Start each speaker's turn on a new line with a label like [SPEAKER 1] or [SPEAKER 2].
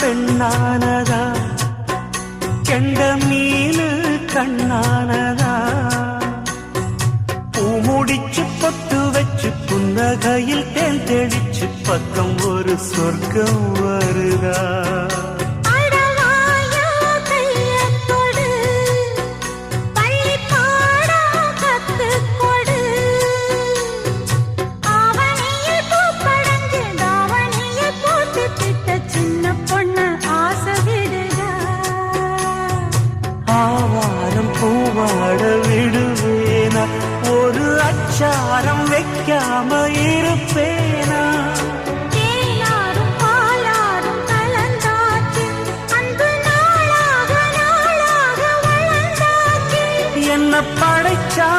[SPEAKER 1] பெண்ணானதா? கெண்ட மீனு கண்ணானதா? பூ முடிச்சு பொட்டு வச்சு புன்னகையில் தேன் தெளிச்சு பக்கம் ஒரு சொர்க்கம் வருதா? பூவாட விடுவேனா ஒரு அச்சாரம் வைக்காம இருப்பேனா? என்ன படைச்சா